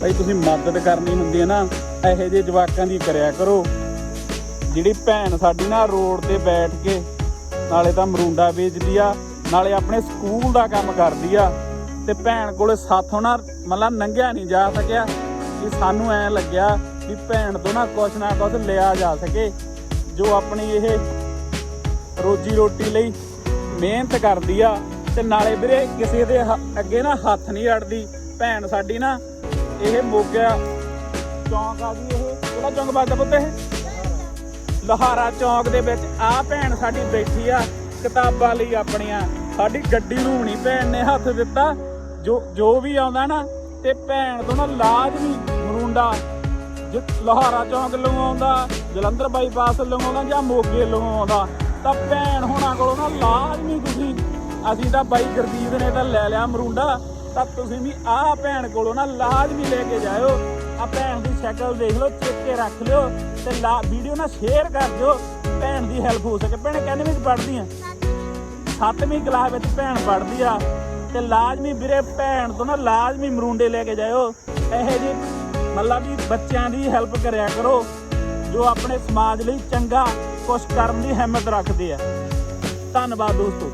ਭਾਈ ਤੁਸੀਂ ਮਦਦ ਕਰਨੀ ਹੁੰਦੀ ਹੈ ਨਾ, ਇਹੋ ਜਿਹੇ ਜਵਾਕਾਂ ਦੀ ਕਰਿਆ ਕਰੋ। ਜਿਹੜੀ ਭੈਣ ਸਾਡੀ ਨਾ ਰੋਡ ਤੇ ਬੈਠ ਕੇ ਨਾਲੇ ਤਾਂ ਮਰੂੰਡਾ ਵੇਚਦੀ ਆ, ਨਾਲੇ ਆਪਣੇ ਸਕੂਲ ਦਾ ਕੰਮ ਕਰਦੀ ਆ, ਤੇ ਭੈਣ ਕੋਲੇ ਸਾਥੋਂ ਨਾ ਮਤਲਬ ਨੰਗਿਆ ਨਹੀਂ ਜਾ ਸਕਿਆ। ਕਿ ਸਾਨੂੰ ਐ ਲੱਗਿਆ ਵੀ ਭੈਣ ਤੋਂ ਨਾ ਕੁਛ ਨਾ ਕੁਛ ਲਿਆ ਜਾ ਸਕੇ, ਜੋ ਆਪਣੀ ਇਹ ਰੋਜੀ ਰੋਟੀ ਲਈ ਮਿਹਨਤ ਕਰਦੀ ਆ, ਤੇ ਨਾਲੇ ਵੀਰੇ ਕਿਸੇ ਦੇ ਅੱਗੇ ਨਾ ਹੱਥ ਨਹੀਂ ਅੜਦੀ। ਭੈਣ ਸਾਡੀ ਨਾ ਇਹ ਮੋਗਿਆ ਚੌਂਕ ਆ ਜੀ ਇਹ। ਕਿਹੜਾ ਚੌਂਕ ਵੱਜਦਾ ਪੁੱਤ ਇਹ? ਲੋਹਾਰਾ ਚੌਂਕ ਦੇ ਵਿੱਚ ਆ ਭੈਣ ਸਾਡੀ ਬੈਠੀ ਆ, ਕਿਤਾਬਾਂ ਲਈ ਆਪਣੀਆਂ। ਸਾਡੀ ਗੱਡੀ ਨੂੰ ਨਹੀਂ ਭੈਣ ਨੇ ਹੱਥ ਦਿੱਤਾ। ਜੋ ਜੋ ਵੀ ਆਉਂਦਾ ਨਾ, ਤੇ ਭੈਣ ਤੋਂ ਨਾ ਲਾਜ਼ਮੀ ਮਰੂੰਡਾ। ਜੇ ਲੋਹਾਰਾ ਚੌਂਕ ਲਵਾਉਂਦਾ, ਜਲੰਧਰ ਬਾਈਪਾਸ ਲਵਾਉਂਦਾ ਜਾਂ ਮੋਗੇ ਲਵਾਉਂਦਾ, ਤਾਂ ਭੈਣ ਹੋਣਾ ਕੋਲੋਂ ਨਾ ਲਾਜ਼ਮੀ ਤੁਸੀਂ। ਅਸੀਂ ਤਾਂ ਬਾਈ ਗੁਰਦੀਪ ਨੇ ਤਾਂ ਲੈ ਲਿਆ ਮਰੂੰਡਾ। ਤਾਂ ਤੁਸੀਂ ਵੀ ਆਹ ਭੈਣ ਕੋਲੋਂ ਨਾ ਲਾਜ਼ਮੀ ਲੈ ਕੇ ਜਾਇਓ। ਆ ਭੈਣ ਦੀ ਸ਼ਕਲ ਦੇਖ ਲਓ ਚੇਤੇ ਰੱਖ ਲਿਓ ਤੇ ਲਾ ਵੀਡੀਓ ਨਾ ਸ਼ੇਅਰ ਕਰ ਦਿਓ। ਭੈਣ ਦੀ ਹੈਲਪ ਹੋ ਸਕੇ। ਭੈਣ ਕਹਿੰਦੇ ਵਿੱਚ ਪੜ੍ਹਦੀ ਆ? ਸੱਤਵੀਂ ਕਲਾਸ ਵਿੱਚ ਭੈਣ ਪੜ੍ਹਦੀ ਆ। ਤੇ ਲਾਜ਼ਮੀ ਵੀਰੇ, ਭੈਣ ਤੋਂ ਨਾ ਲਾਜ਼ਮੀ ਮਰੂੰਡੇ ਲੈ ਕੇ ਜਾਇਓ। ਇਹੋ ਜਿਹੇ ਮਤਲਬ ਵੀ ਬੱਚਿਆਂ ਦੀ ਹੈਲਪ ਕਰਿਆ ਕਰੋ, ਜੋ ਆਪਣੇ ਸਮਾਜ ਲਈ ਚੰਗਾ ਕੁਝ ਕਰਨ ਦੀ ਹਿੰਮਤ ਰੱਖਦੇ ਆ। ਧੰਨਵਾਦ ਦੋਸਤੋ।